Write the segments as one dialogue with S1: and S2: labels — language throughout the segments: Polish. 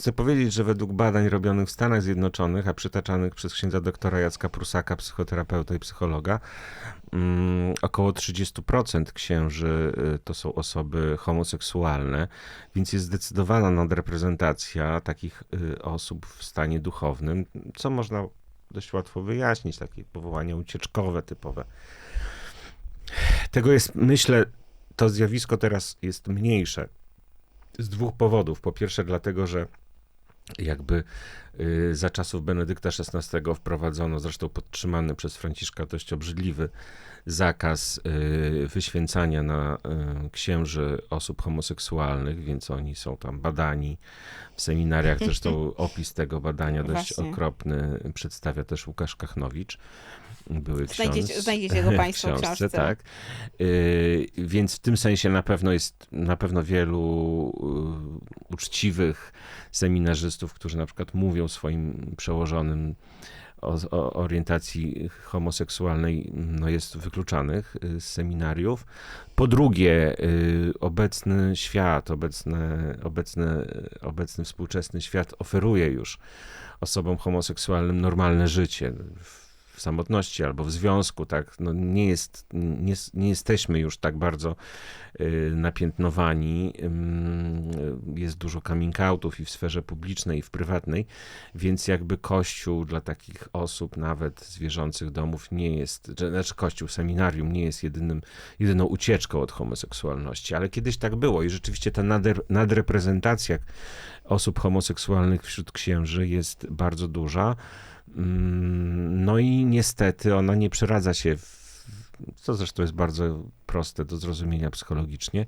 S1: chcę powiedzieć, że według badań robionych w Stanach Zjednoczonych, a przytaczanych przez księdza doktora Jacka Prusaka, psychoterapeuta i psychologa, mm, około 30% księży y, to są osoby homoseksualne, więc jest zdecydowana nadreprezentacja takich y, osób w stanie duchownym, co można dość łatwo wyjaśnić, takie powołania ucieczkowe typowe. Tego jest, myślę, to zjawisko teraz jest mniejsze z dwóch powodów. Po pierwsze, dlatego, że jakby y, za czasów Benedykta XVI wprowadzono, zresztą podtrzymany przez Franciszka dość obrzydliwy zakaz y, wyświęcania na y, księży osób homoseksualnych, więc oni są tam badani w seminariach. Zresztą opis tego badania dość
S2: Właśnie.
S1: okropny przedstawia też Łukasz Kachnowicz. Były
S2: Znajdziecie-
S1: ksiądz.
S2: znajdziecie go państwo w książce.
S1: tak. Y, więc w tym sensie na pewno jest na pewno wielu uczciwych seminarzystów, którzy na przykład mówią swoim przełożonym o, o orientacji homoseksualnej, no jest wykluczanych y, z seminariów. Po drugie, y, obecny świat, obecne, obecne, obecny współczesny świat oferuje już osobom homoseksualnym normalne życie w, samotności albo w związku, tak? No nie, jest, nie, nie jesteśmy już tak bardzo y, napiętnowani. Jest dużo coming outów i w sferze publicznej, i w prywatnej, więc jakby kościół dla takich osób, nawet z wierzących domów, nie jest, znaczy kościół, seminarium nie jest jedynym, jedyną ucieczką od homoseksualności, ale kiedyś tak było i rzeczywiście ta nadreprezentacja osób homoseksualnych wśród księży jest bardzo duża. Mm, No i niestety ona nie przeradza się, w, co zresztą jest bardzo proste do zrozumienia psychologicznie.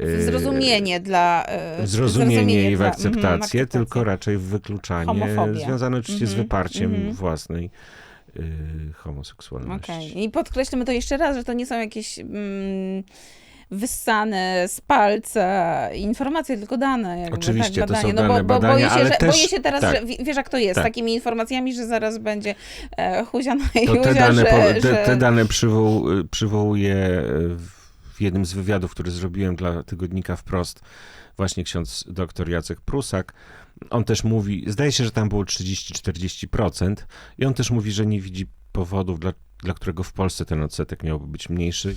S2: W zrozumienie dla... e,
S1: W zrozumienie i w
S2: dla-
S1: akceptację,
S2: akceptację.
S1: tylko raczej w wykluczanie,
S2: Homofobia.
S1: związane oczywiście z
S2: Mhm,
S1: wyparciem
S2: mhm.
S1: własnej y, homoseksualności.
S2: Okej. I podkreślmy to jeszcze raz, że to nie są jakieś mm, wyssane z palca informacje, tylko dane. Jakby,
S1: Oczywiście,
S2: tak,
S1: to są
S2: badanie. no,
S1: dane,
S2: bo, bo
S1: badania,
S2: boję się, że,
S1: też-
S2: boję się teraz,
S1: tak.
S2: że wi- wiesz jak to jest,
S1: Tak.
S2: z takimi informacjami, że zaraz będzie e, huziana i
S1: To te dane,
S2: że,
S1: po, te,
S2: że...
S1: te dane przywoł, przywołuję w jednym z wywiadów, który zrobiłem dla tygodnika Wprost, właśnie ksiądz dr Jacek Prusak. On też mówi, zdaje się, że tam było 30-40% i on też mówi, że nie widzi powodów, dla, dla którego w Polsce ten odsetek miałby być mniejszy.